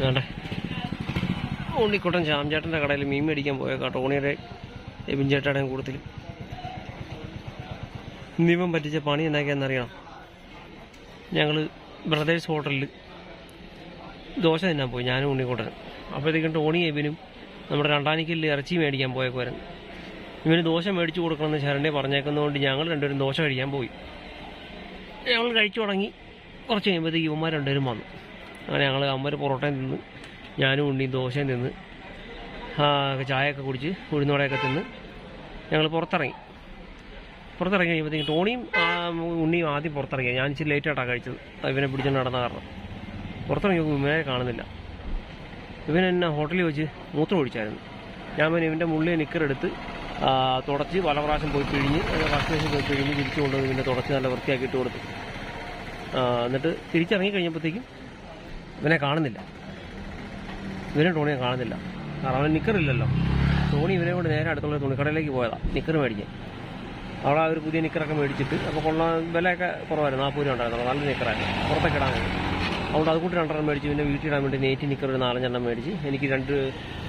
വേണ്ടേ ഉണ്ണിക്കുട്ടൻ ശ്യാംചേട്ടന്റെ കടയിൽ മീൻ മേടിക്കാൻ പോയേക്കാം ടോണിയുടെ എബിൻ ചേട്ടയുടെയും കൂടുതൽ ഇന്നിവൻ പറ്റിച്ച പണി എന്നാക്കിയാന്നറിയണം ഞങ്ങൾ ബ്രദേഴ്സ് ഹോട്ടലിൽ ദോശ തിന്നാൻ പോയി ഞാനും ഉണ്ണിക്കുട്ടനും. അപ്പോഴത്തേക്കും ടോണി എബിനും നമ്മുടെ രണ്ടാനിക്കലിൽ ഇറച്ചി മേടിക്കാൻ പോയ പോരൻ ഇവന് ദോശ മേടിച്ചു കൊടുക്കണമെന്ന് ശരണ്യെ പറഞ്ഞേക്കുന്നതുകൊണ്ട് ഞങ്ങൾ രണ്ടുപേരും ദോശ കഴിക്കാൻ പോയി. ഞങ്ങൾ കഴിച്ചു തുടങ്ങി. കുറച്ച് കഴിയുമ്പോഴത്തേക്ക് ഇവന്മാർ രണ്ടുപേരും വന്നു. അങ്ങനെ ഞങ്ങൾ അമ്മ പൊറോട്ടയും തിന്ന്. ഞാനും ഉണ്ണിയും ദോശയും തിന്ന്. ചായയൊക്കെ കുടിച്ച് ഉഴുന്നോടെയൊക്കെ തിന്ന് ഞങ്ങൾ പുറത്തിറങ്ങി. പുറത്തിറങ്ങി കഴിയുമ്പോഴത്തേക്കും ടോണിയും ഉണ്ണിയും ആദ്യം പുറത്തിറങ്ങിയ. ഞാൻ ഇച്ചിരി ലേറ്റായിട്ടാണ് കഴിച്ചത്. ഇവനെ പിടിച്ചുകൊണ്ട് നടന്ന കാരണം. പുറത്തിറങ്ങി ഇവനെ കാണുന്നില്ല. ഇവൻ എന്നെ ഹോട്ടലിൽ വെച്ച് മൂത്രം ഒഴിച്ചായിരുന്നു. ഞാൻ പിന്നെ ഇവന്റെ മുള്ളിൽ നിക്കറെടുത്ത് തുടച്ച് പല പ്രാവശ്യം പോയി പിഴിഞ്ഞ് കഷ്ടേഷൻ പോയി പിഴിഞ്ഞ് തിരിച്ചു കൊണ്ടുവന്ന് ഇവനെ തുടച്ച് നല്ല വൃത്തിയാക്കിയിട്ട് കൊടുത്തു. എന്നിട്ട് തിരിച്ചിറങ്ങി കഴിഞ്ഞപ്പോഴത്തേക്കും ഇവനെ കാണുന്നില്ല. ഇവനെ ടോണിയെ കാണുന്നില്ല. കാരണം അവൻ നിക്കറില്ലല്ലോ ടോണി ഇവനെ കൊണ്ട് നേരെ അടുത്തുള്ള തുണിക്കടയിലേക്ക് പോയതാ. നിക്കർ മേടിക്കാൻ. അവിടെ ഒരു പുതിയ നിക്കറൊക്കെ മേടിച്ചിട്ട് അപ്പോൾ കൊള്ളാൻ വിലയൊക്കെ കുറവായിരുന്നു. നാൽപ്പത് രൂപ ഉണ്ടായിരുന്നു നല്ല നിക്കറായിരുന്നു. പുറത്തൊക്കെ ഇടാൻ വേണ്ടി. അതുകൊണ്ട് അത് കൂട്ടി രണ്ടെണ്ണം മേടിച്ച് പിന്നെ വീട്ടിടാൻ വേണ്ടി നെയ്റ്റ് നിക്കർ ഒരു നാലഞ്ചെണ്ണം മേടിച്ച് എനിക്ക് രണ്ട്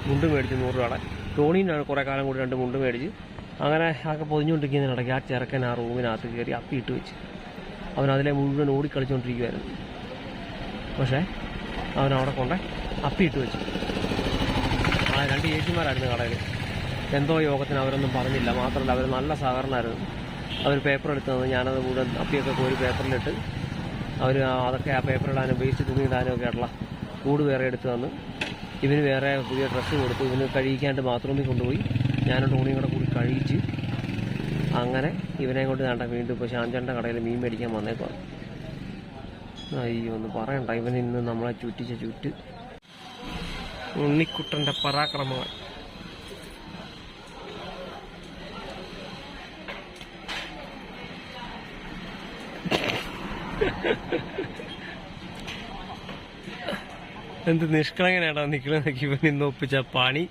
മുണ്ട് മേടിച്ച് നൂറ് രൂപയുടെ ടോണീനാണ് കുറേ കാലം കൂടി രണ്ട് മുണ്ട് മേടിച്ച് അങ്ങനെ ആകെ പൊതിഞ്ഞുകൊണ്ടിരിക്കുന്നതിനിടയ്ക്ക് ആ ചെറുക്കൻ ആ റൂമിനകത്ത് കയറി അപ്പിയിട്ട് വെച്ച്. അവൻ മുഴുവൻ ഓടിക്കളിച്ചുകൊണ്ടിരിക്കുമായിരുന്നു പക്ഷേ അവൻ കൊണ്ട് അപ്പിയിട്ട് വെച്ചു. ആ രണ്ട് ചേച്ചിമാരായിരുന്നു കടയിൽ. എന്തോ യോഗത്തിന് അവരൊന്നും പറഞ്ഞില്ല. മാത്രമല്ല അവർ നല്ല സഹകരണമായിരുന്നു. അവർ പേപ്പർ എടുത്തു തന്നു ഞാനത് കൂടെ അപ്പിയൊക്കെ കോരി പേപ്പറിലിട്ട് അവർ അതൊക്കെ ആ ഇടാനും വേസ്റ്റ് തുണി ഇടാനും ഒക്കെ ആയിട്ടുള്ള കൂട് വേറെ എടുത്തു തന്നു. ഇവന് വേറെ പുതിയ ഡ്രസ്സ് കൊടുത്തു. ഇവന് കഴിക്കാണ്ട് ബാത്റൂമിൽ കൊണ്ടുപോയി. ഞാനും ടോണിയും കൂടെ കൂടി കഴിച്ച് അങ്ങനെ ഇവനെ കൊണ്ട് വേണ്ട വീണ്ടും ഇപ്പോൾ ശാന്തന്റെ കടയിൽ മീൻ മേടിക്കാൻ വന്നേക്കാം അയ്യോ ഒന്ന് പറയണ്ട. ഇവൻ ഇന്ന് നമ്മളെ ചുറ്റിച്ച ചുറ്റ്. ഉണ്ണിക്കുട്ടന്റെ പരാക്രമങ്ങൾ. എന്ത് നിഷ്കളങ്കനായിട്ടാ നിക്കണെന്നൊക്കെ ഇവൻ ഇന്ന് ഒപ്പിച്ച പണി.